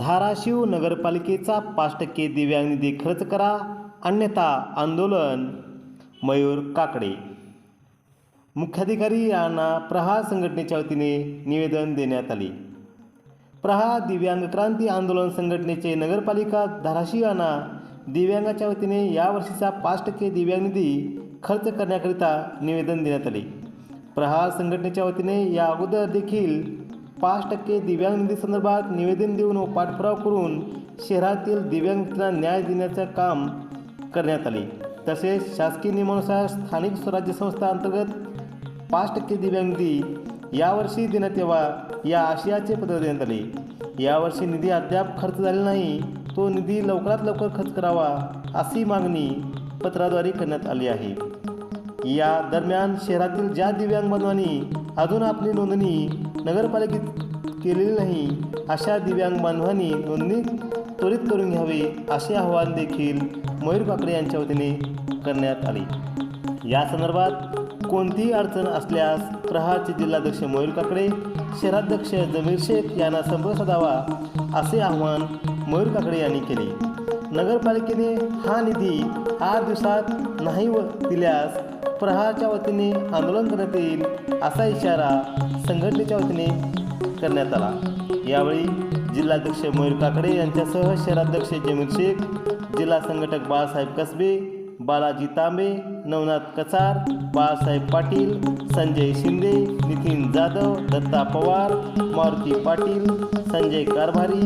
धाराशिव नगरपालिकेचा पाच टक्के दिव्यांग निधी खर्च करा अन्यथा आंदोलन. मयूर काकडे. मुख्याधिकारी यांना प्रहार संघटनेच्या वतीने निवेदन देण्यात आले. प्रहार दिव्यांग क्रांती आंदोलन संघटनेचे नगरपालिका धाराशिव यांना दिव्यांगाच्या वतीने यावर्षीचा पाच टक्के दिव्यांग निधी खर्च करण्याकरिता निवेदन देण्यात आले. प्रहार संघटनेच्या वतीने या अगोदर देखील पाच टक्के दिव्यांग निधी संदर्भात निवेदन देऊन व पाठपुरावा करून शहरातील दिव्यांग मित्रांना न्याय देण्याचं काम करण्यात आले. तसेच शासकीय नियमानुसार स्थानिक स्वराज्य संस्था अंतर्गत पाच टक्के दिव्यांग निधी यावर्षी देण्यात यावा या आशयाचे पत्र देण्यात आले. यावर्षी निधी अद्याप खर्च झालेला नाही तो निधी लवकरात लवकर खर्च करावा अशी मागणी पत्राद्वारे करण्यात आली आहे. या दरम्यान शहरातील ज्या दिव्यांग बांधवांनी अजून आपली नोंदणी नगरपालिकेत केलेली नाही अशा दिव्यांग बांधवांनी नोंदणी त्वरित करून घ्यावे असे आवाहन देखील मयूर काकडे यांच्या वतीने करण्यात आले. या संदर्भात कोणतीही अडचण असल्यास प्रहारचे जिल्हाध्यक्ष मयूर काकडे शहराध्यक्ष जमीर शेख यांना संपर्क साधावा असे आवाहन मयूर काकडे यांनी केले. नगरपालिकेने हा निधी आठ दिवसात नाही व दिल्यास प्रहारच्या वतीने आंदोलन करण्यात येईल असा इशारा संघटनेच्या वतीने करण्यात आला. यावेळी जिल्हाध्यक्ष मयूर काकडे यांच्यासह शहराध्यक्ष जमीर शेख जिल्हा संघटक बाळासाहेब कसबे बालाजी तांबे नवनाथ कचार बाळासाहेब पाटील संजय शिंदे नितीन जाधव दत्ता पवार मारुती पाटील संजय कारभारी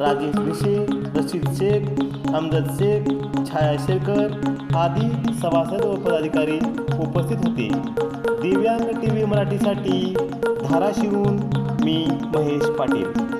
राजेश भिशे रशीद शेख अमजद शेख छाया शेळकर आदी सभासद व पदाधिकारी उपस्थित होते. दिव्यांग टी व्ही मराठीसाठी धाराशिवून मी महेश पाटील.